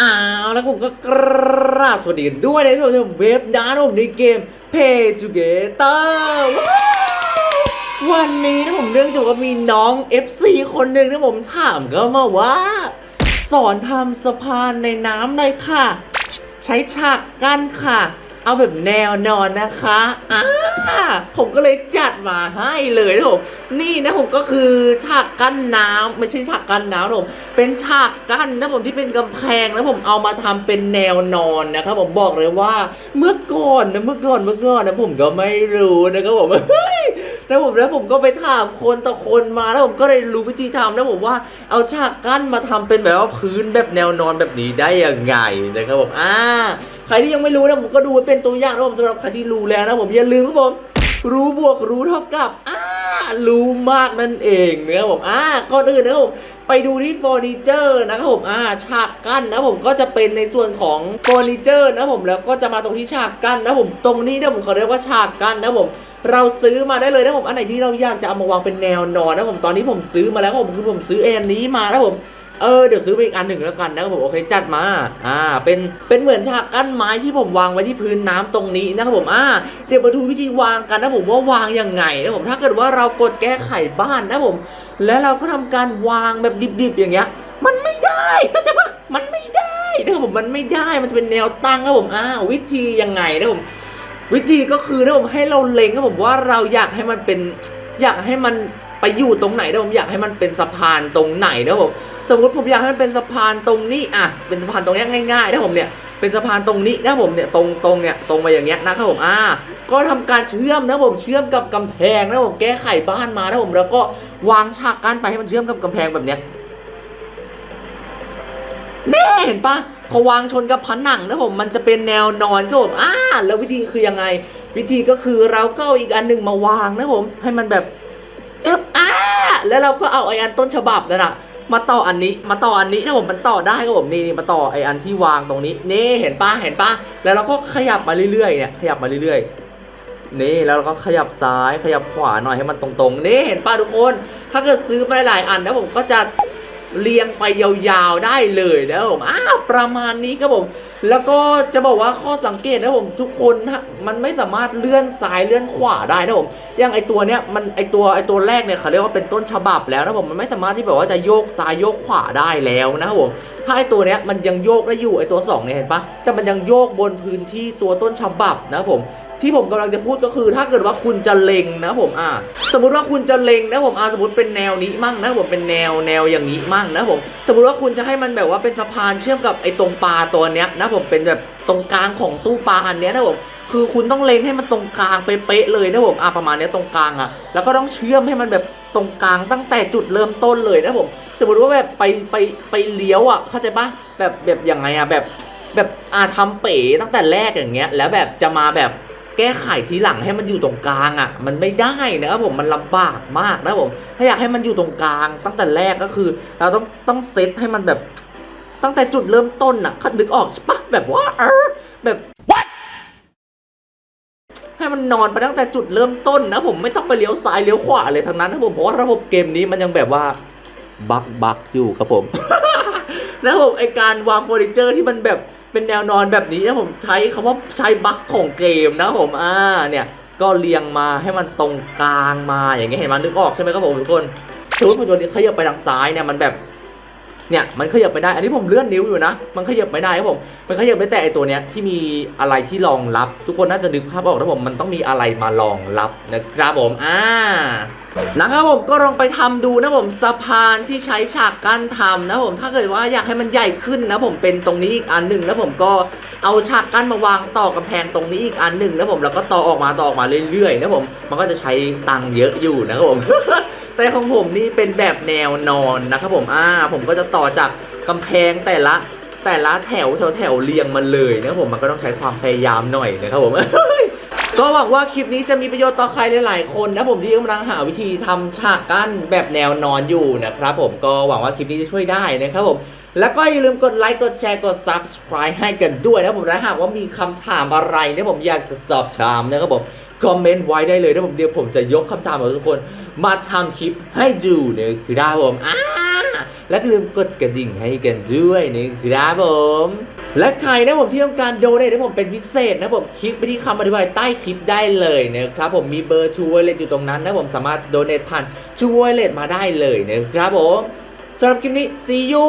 อ้าวแล้วผมก็กราบสวัสดีกันด้วยในะครับผมเว็บดานผมในเกม Pay Together ว้าววันนี้นะผมเรื่องจากว่ามีน้อง FC คนหนึ่งนะผมถามก็มาว่า สอนทำสะพานในน้ำหน่อยค่ะ ใช้ฉากกั้นค่ะ เอาแบบแนวนอนนะคะอ่าผมก็เลยจัดมาให้เลยนะผมนี่นะผมก็คือฉากกั้นน้ำไม่ใช่ฉากกั้นน้ำนะผมเป็นฉากกั้นนะผมที่เป็นกำแพงแล้วผมเอามาทำเป็นแนวนอนนะครับผมบอกเลยว่าเมื่อก่อนนะเมื่อก่อนเมื่อก่อนนะผมก็ไม่รู้นะครับผมเฮ้ยแล้วผมแล้วผมก็ไปถามคนต่อคนมาแล้วผมก็เลยรู้วิธีทำแล้วผมว่าเอาฉากกั้นมาทำเป็นแบบว่าพื้นแบบแนวนอนแบบนี้ได้ยังไงนะครับผมอ่า ใครที่ยังไม่รู้นะผมก็ดูไว้เป็นตัวอย่างนะผมสำหรับใครที่รู้แล้วนะผมอย่าลืมครับผม รู้บวกรู้เท่ากับอ่ารู้มากนั่นเองนะผมอ่าก่อนอื่นนะครับผมไปดูที่เฟอร์นิเจอร์นะครับผมอ่าฉากกั้นนะผมก็จะเป็นในส่วนของเฟอร์นิเจอร์นะผมแล้วก็จะมาตรงที่ฉากกั้นนะผมตรงนี้นะผมเขาเรียกว่าฉากกั้นนะผมเราซื้อมาได้เลยนะผมอันไหนที่เราอยากจะเอามาวางเป็นแนวนอนนะผมตอนนี้ผมซื้อมาแล้วผมคือผมซื้ออันนี้มานะผม เออเดี๋ยวซื้อไปอีกอันหนึ่งแล้วกันนะครับผมโอเคจัดมาอ่าเป็นเป็นเหมือนฉากกั้นไม้ที่ผมวางไว้ที่พื้นน้ำตรงนี้นะครับผมอ่าเดี๋ยวมาดูวิธีวางกันนะผมว่าวางยังไงนะผมถ้าเกิดว่าเรากดแก้ไขบ้านนะผม แล้วเราก็ทำการวางแบบดิบๆอย่างเงี้ย มันไม่ได้เข้าใจปะมันไม่ได้นะครับผมมันไม่ได้มันจะเป็นแนวตั้งครับผมอ่าวิธียังไงนะผมวิธีก็คือนะผมให้เราเล็งครับผมว่าเราอยากให้มันเป็นอยากให้มันไปอยู่ตรงไหนนะผมอยากให้มันเป็นสะพานตรงไหนนะผม สมมติผมอยากให้มันเป็นสะพานตรงนี้อะเป็นสะพานตรงนี้ง่ายๆนะผมเนี่ยเป็นสะพานตรงนี้นะผมเนี่ยตรงตรงเนี่ยตรงมาอย่างเงี้ยนะครับผมอ่าก็ทำการเชื่อมนะผมเชื่อมกับกำแพงนะผมแก้ไขบ้านมานะผมแล้วก็วางฉากกั้นไปให้มันเชื่อมกับกำแพงแบบเนี้ยแน่เห็นปะพอวางชนกับผนังนะผมมันจะเป็นแนวนอนครับผมอ่าแล้ววิธีคือยังไง วิธีก็คือเราก็เอาอีกอันหนึ่งมาวางนะผมให้มันแบบจึ๊บอ่าแล้วเราก็เอาไออันต้นฉบับนั่นอะ มาต่ออันนี้ มาต่ออันนี้ถ้าผมมันต่อได้ครับผมนี่นี่มาต่อไออันที่วางตรงนี้ นี่เห็นปะเห็นปะแล้วเราก็ขยับมาเรื่อยๆเนี่ยขยับมาเรื่อยๆ นี่แล้วเราก็ขยับซ้ายขยับขวาหน่อยให้มันตรงๆ นี่เห็นปะทุกคน ถ้าเกิดซื้อมาหลายอันนะผมก็จะเรียงไปยาวๆได้เลยนะผมอ้าวประมาณนี้ครับผม แล้วก็จะบอกว่าข้อสังเกตนะผมทุกคนนะมันไม่สามารถเลื่อนซ้ายเลื่อนขวาได้นะผมอย่างไอตัวเนี้ยมันไอตัวไอตัวแรกเนี่ยเขาเรียกว่าเป็นต้นฉบับแล้วนะผมมันไม่สามารถที่แบบว่าจะโยกซ้ายโยกขวาได้แล้วนะผมถ้าไอตัวเนี้ยมันยังโยกได้อยู่ไอตัวสองเนี่ยเห็นปะแต่มันยังโยกบนพื้นที่ตัวต้นฉบับนะผม ที่ผมกำลังจะพูดก็คือ ถ้าเกิดว่าคุณจะเล็งนะผมอ่าสมมติว่าคุณจะเล็งนะผมอ่าสมมติเป็นแนวนี้มั่งนะผมเป็นแนวแนวอย่างนี้มั่งนะผมสมมติว่าคุณจะให้มันแบบว่าเป็นสะพานเชื่อมกับไอ้ตรงปลาตัวเนี้ยนะผมเป็นแบบตรงกลางของตู้ปลาอันเนี้ยนะผมคือคุณต้องเล็งให้มันตรงกลางเป๊ะเลยนะผมอ่าประมาณเนี้ยตรงกลางอะแล้วก็ต้องเชื่อมให้มันแบบตรงกลางตั้งแต่จุดเริ่มต้นเลยนะผม สมมติว่าแบบไปไปไปเลี้ยวอะเข้าใจปะแบบแบบยังไงอะแบบแบบอ่าทำเป๋ตั้งแต่แรกอย่างเงี้ย แล้วแบบจะมาแบบ แก้ไขทีหลังให้มันอยู่ตรงกลางอะ มันไม่ได้นะครับผมมันลำบากมากนะผมถ้าอยากให้มันอยู่ตรงกลาง ตั้งแต่แรกก็คือ เราต้องต้องเซตให้มันแบบตั้งแต่จุดเริ่มต้นอะคัดนึกออกปะแบบว่าเออแบบ what ให้มันนอนไปตั้งแต่จุดเริ่มต้นนะผมไม่ต้องไปเลี้ยวซ้ายเลี้ยวขวาเลยทั้งนั้นนะผมเพราะว่าระบบเกมนี้มันยังแบบว่าบักบักอยู่ครับผมนะผมไอการวางเฟอร์นิเจอร์ที่มันแบบ เป็นแนวนอนแบบนี้นะผมใช้คำว่าใช้บั๊กของเกมนะผมอ่าเนี่ยก็เรียงมาให้มันตรงกลางมาอย่างเงี้ยเห็นมันนึกออกใช่ไหมครับผมทุกคนสมมติผมตัวนี้ขยับไปทางซ้ายเนี่ยมันแบบ เนี่ยมันขยับไปได้ อันนี้ผมเลื่อนนิ้วอยู่นะ มันขยับไม่ได้ครับผม มันขยับได้แต่ไอตัวเนี้ยที่มีอะไรที่รองรับ ทุกคนน่าจะนึกภาพออกนะผม มันต้องมีอะไรมารองรับนะครับผม อ่า นะครับผมก็ลองไปทำดูนะผมสะพานที่ใช้ฉากกั้นทำนะผม ถ้าเกิดว่าอยากให้มันใหญ่ขึ้นนะผมเป็นตรงนี้อีกอันหนึ่งนะผมก็เอาฉากกั้นมาวางต่อกำแพงตรงนี้อีกอันหนึ่งนะผม แล้วก็ต่อออกมาต่อออกมาเรื่อยๆนะผม มันก็จะใช้ตังค์เยอะอยู่นะครับผม แต่ของผมนี่เป็นแบบแนวนอนนะครับผมอ่าผมก็จะต่อจากกำแพงแต่ละแต่ละแถวแถวแถวเรียงมาเลยนะครับผมมันก็ต้องใช้ความพยายามหน่อยนะครับผมก็หวังว่าคลิปนี้จะมีประโยชน์ต่อใครหลายๆคนนะผมที่กำลังหาวิธีทำฉากกั้นแบบแนวนอนอยู่นะครับผมก็หวังว่าคลิปนี้จะช่วยได้นะครับผมแล้วก็อย่าลืมกดไลค์กดแชร์กด subscribe ให้กันด้วยนะผมและหากว่ามีคำถามอะไรเนี่ยผมอยากจะสอบถามนะครับผม คอมเมนต์ไว้ได้เลยนะผมเดี๋ยวผมจะยกคำถามของทุกคน มาทำคลิปให้ดูนะครับผมอ่าและอย่าลืมกดกระดิ่งให้กันด้วยนะครับผม และใครนะผมที่ต้องการโดเนทให้ผมเป็นพิเศษนะผมคลิกไปที่คำอธิบายใต้คลิปได้เลยนะครับผมมีเบอร์ชูวเลตอยู่ตรงนั้นนะผมสามารถโดเนทผ่านชูวเลตมาได้เลยนะครับผมสำหรับคลิปนี้ see you